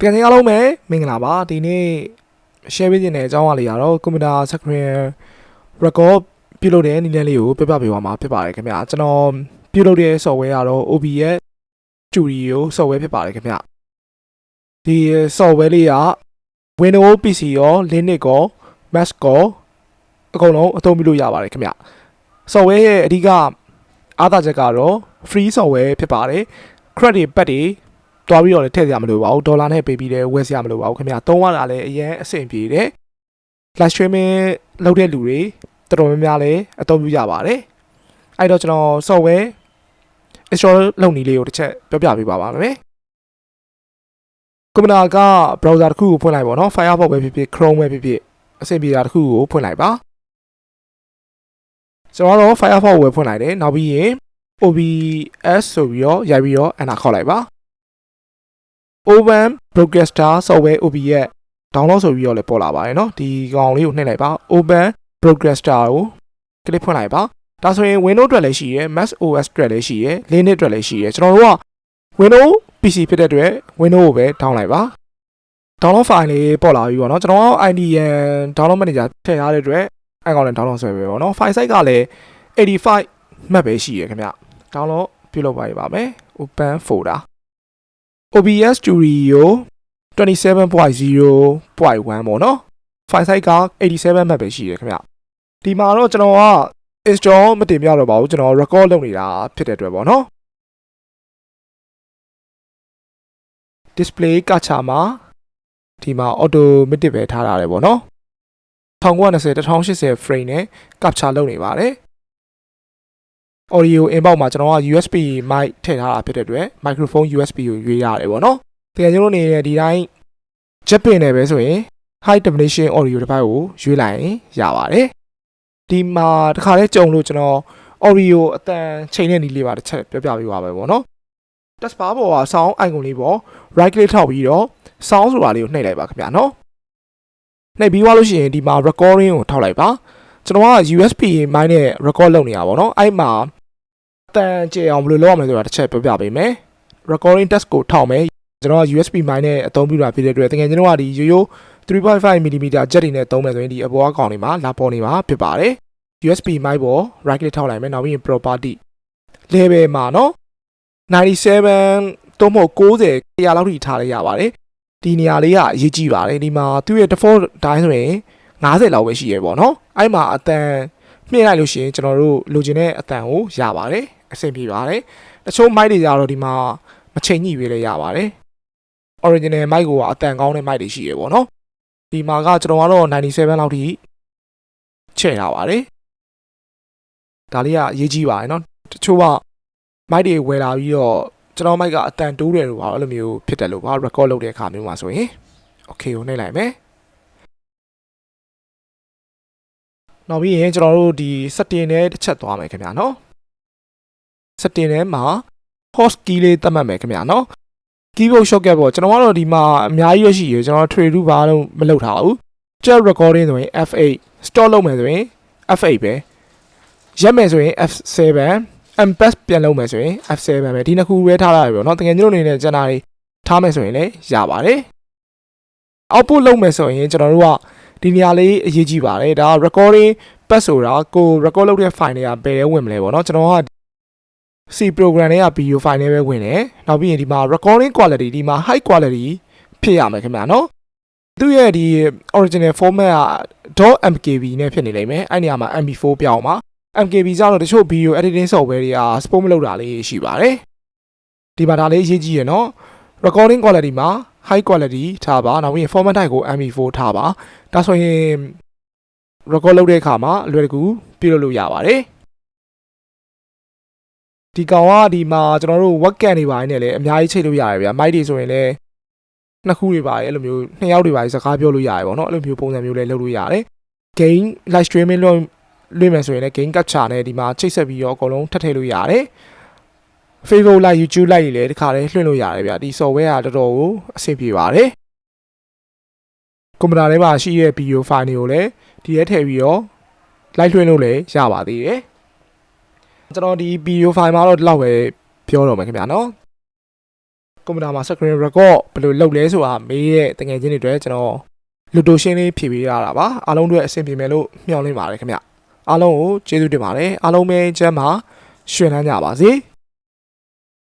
ပြန်နေအားလုံးပဲမင်္ဂလာပါဒီနေ့ share ပေးခြင်းတဲ့အကြောင်းအရာလေးကတော့ကွန်ပျူတာ screen record ပြုလုပ်တဲ့နည်းလမ်းလေးကိုပြပြပေးပါမှာဖြစ်ပါတယ်ခင်ဗျာကျွန်တော်ပြုလုပ်တဲ့ software ကတော့ OBS Studio software ဖြစ်ပါတယ်ခင်ဗျာဒီ software လေးက Windows PC ရော Linux ရော Mac ရောအကုန်လုံးအသုံးပြုလို့ရပါတယ်ခင်ဗျ software ရဲ့အဓိကအားသာချက်ကတော့ free software ဖြစ်ပါတယ် credit ပတ်တွေ တွားပြီးတော့လည်းထည့်စရာမလိုပါဘူးဒေါ်လာနဲ့ပေးပြီးတယ်ဝယ်စရာမလိုပါဘူးခင်ဗျာသုံးရတာလည်းအရင်အဆင်ပြေတယ် live streaming လုပ်တဲ့လူတွေတော်တော်များများလည်းအသုံးပြုကြပါတယ်အဲ့တော့ကျွန်တော် software install လုပ်နည်းလေးကိုတစ်ချက်ပြောပြပေးပါပါမယ်ကွန်ပျူတာက browser တစ်ခုကိုဖွင့်လိုက်ပါတော့ Firefox ပဲဖြစ်ဖြစ် Chrome ပဲဖြစ်ဖြစ်အဆင်ပြေတာတစ်ခုကိုဖွင့်လိုက်ပါကျွန်တော်တော့ Firefox ကိုပဲဖွင့်လိုက်တယ်နောက်ပြီးရင် OBS ဆိုပြီးတော့ရိုက်ပြီးတော့ enter ခေါက်လိုက်ပါ Open Broadcaster Software OB ရဲ့ download ဆိုပြီးတော့လည်းပေါ်လာပါတယ်เนาะဒီကောင်လေးကိုနှိပ်လိုက်ပါ Open Broadcaster ကို click ဖွင့်လိုက်ပါဒါဆိုရင် Windows အတွက်လည်းရှိရယ် Mac OS အတွက်လည်းရှိရယ် Linux အတွက်လည်းရှိရယ်ကျွန်တော်တို့က Windows PC ဖြစ်တဲ့အတွက် Windows ကိုပဲ down လိုက်ပါ download file လေးပေါ်လာပြီပေါ့เนาะကျွန်တော်က IDN download manager ထည့်ထားတဲ့အတွက်အဲကောင်လည်း download ဆွဲပဲပေါ့เนาะ file size ကလည်း85 MB ပဲရှိရယ်ခင်ဗျ download ပြုလုပ်ပါရပါမယ် open folder OBS Studio 27.0.1ပေါ့နော် file size က87 MB ပဲရှိတယ်ခင်ဗျဒီမှာတော့ကျွန်တော်က install မတင်ပြတော့ပါဘူးကျွန်တော် record လုပ်နေတာဖြစ်တဲ့အတွက်ပေါ့နော် display ကချာမှာဒီမှာ automatic ပဲထားထားတယ်ပေါ့နော်1920 1080 frame နဲ့ capture လုပ်နေပါတယ် audio inbox မှာကျွန်တော်က USB mic ထည့်ထားတာဖြစ်တဲ့အတွက် microphone USB ကိုရွေးရတယ်ပေါ့နော်တကယ်ကျွန်တော်နေတဲ့ဒီတိုင်းချက်ပင်နေပဲဆိုရင် high definition audio တစ်ပိုက်ကိုရွေးလိုက်ရင်ရပါတယ်ဒီမှာတခါလဲကြုံလို့ကျွန်တော် audio အတန်ချိန်တဲ့နည်းလေးပါတစ်ချက်ပြောပြပေးပါမယ်ပေါ့နော် test bar ပေါ်က sound icon လေးပေါ် right click ထောက်ပြီးတော့ sound ဆိုတာလေးကိုနှိပ်လိုက်ပါခင်ဗျာနော်နှိပ်ပြီးသွားလို့ရှိရင်ဒီမှာ recording ကိုထောက်လိုက်ပါကျွန်တော်က USB mic နဲ့ record လုပ်နေတာပေါ့နော်အဲ့မှာအ တန်ကျေအောင်ဘယ်လိုလုပ်ရမလဲဆိုတာတစ်ချက်ပြောပြပေးမယ် recording test ကိုထောက်မယ်ကျွန်တော်က USB mic နဲ့အသုံးပြုတာဖြစ်တဲ့အတွက်တကယ်ကျွန်တော်ကဒီရိုးရိုး 3.5mm ဂျက်တွေနဲ့သုံးမယ်ဆိုရင်ဒီအပေါ်အကောင်တွေမှာလာပေါ်နေမှာဖြစ်ပါတယ် USB mic ပေါ် right click ထောက်လိုက်မယ်နောက်ပြီးရင် property level မှာနော်97သို့မဟုတ်90 100လောက်ထိထားလိုက်ရပါတယ်ဒီနေရာလေးကအရေးကြီးပါတယ်ဒီမှာသူ့ရဲ့ default တိုင်းဆိုရင်90လောက်ပဲရှိရပေါ့နော်အဲ့မှာအတန်မြင့်လိုက်လို့ရှိရင်ကျွန်တော်တို့လိုချင်တဲ့အတန်ကိုရပါတယ် အဆင်ပြေပါတယ်တချို့ mic တွေကြတော့ဒီမှာမချိန်ညှိပေးလည်းရပါတယ် original mic ကိုကအတန်ကောင်းတဲ့ mic တွေရှိရပေါ့နော်ဒီမှာကကျွန်တော်ကတော့97လောက်ထိချဲ့ထားပါတယ်ဒါလေးကအရေးကြီးပါတယ်နော်တချို့က mic တွေဝယ်လာပြီးတော့ကျွန်တော် mic ကအတန်တိုးတယ်လို့ပါအဲ့လိုမျိုးဖြစ်တယ်လို့ပါ record လုပ်တဲ့အခါမျိုးမှာဆိုရင် okay ကိုနှိပ်လိုက်မယ်နောက်ပြီးရင်ကျွန်တော်တို့ဒီ setting နဲ့တစ်ချက်သွားမယ်ခင်ဗျာနော် setting ထဲမှာ host key လေးသတ်မှတ်မယ်ခင်ဗျာနော် keyboard shortcut ပေါ့ကျွန်တော်ကတော့ဒီမှာအများကြီးရရှိရကျွန်တော် trade to ဘာလို့မလုပ်ထားဘူး chat recording ဆိုရင် F8 store လုပ်မယ်ဆိုရင် F8 ပဲရက်မယ်ဆိုရင် F7 MPEG ပြန်လုပ်မယ်ဆိုရင် F7 ပဲဒီနှစ်ခုပဲထားရတယ်ပေါ့နော်တကယ်ညို့အနေနဲ့ကျန်တာတွေထားမယ်ဆိုရင်လည်းရပါတယ် output လုပ်မယ်ဆိုရင်ကျွန်တော်တို့ကဒီနေရာလေးအရေးကြီးပါတယ်ဒါ recording path ဆိုတာကို record လုပ်တဲ့ file တွေကဘယ်ထဲဝင်မလဲပေါ့နော်ကျွန်တော်က C program တွေက video file နဲ့ပဲဝင်တယ်နောက်ပြီးရင်ဒီမှာ recording quality ဒီမှာ high quality ဖြစ်ရမယ်ခင်ဗျာနော်သူ့ရဲ့ဒီ original format က .mkb နဲ့ဖြစ်နေလိမ့်မယ်အဲ့နေရာမှာ mp4 ပြောင်းပါ MKB ကြောင့်တော့တချို့ video editing software တွေက support မလုပ်တာလေးရှိပါတယ်ဒီမှာဒါလေးအရေးကြီးရယ်နော် recording quality မှာ high quality ထားပါနောက်ပြီးရင် format type ကို MP4 ထားပါဒါဆိုရင် record လုပ်တဲ့အခါမှာအလွယ်တကူပြုလုပ်လို့ရပါတယ် ဒီကောင်ကဒီမှာကျွန်တော်တို့ webcam တွေပါနေလည်းအများကြီးချိန်လို့ရတယ်ဗျာ mic တွေဆိုရင်လည်းနှစ်ခုတွေပါအဲ့လိုမျိုးနှစ်ယောက်တွေပါစကားပြောလို့ရတယ်ပေါ့နော်အဲ့လိုမျိုးပုံစံမျိုးလည်းလုပ်လို့ရတယ် game live streaming လုပ်လွှင့်မယ်ဆိုရင်လည်း game capture နဲ့ဒီမှာချိတ်ဆက်ပြီးတော့အကုန်လုံးထပ်ထည့်လို့ရတယ် Facebook Live YouTube Live တွေလည်းဒီခါလေးလွှင့်လို့ရတယ်ဗျဒီ software ကတော်တော်ကိုအဆင်ပြေပါတယ်ကွန်ပျူတာထဲမှာရှိတဲ့ video file တွေကိုလည်းဒီထဲထည့်ပြီးတော့ live လွှင့်လို့လည်းရပါသေးတယ် ကျွန်တော်ဒီ video file မှာတော့ဒီလောက်ပဲပြောတော့မယ်ခင်ဗျာနော်ကွန်ပျူတာမှာ screen record ဘယ်လိုလုပ်လဲဆိုတာမေးတဲ့တကယ်ချင်းတွေအတွက်ကျွန်တော်လူတိုရှင်းလေးဖြည့်ပေးရတာပါအားလုံးတို့အဆင်ပြေမယ်လို့မျှော်လင့်ပါတယ်ခင်ဗျအားလုံးကိုကျေးဇူးတင်ပါတယ်အားလုံးပဲကျမ်းမှာရွှင်လန်းကြပါစေ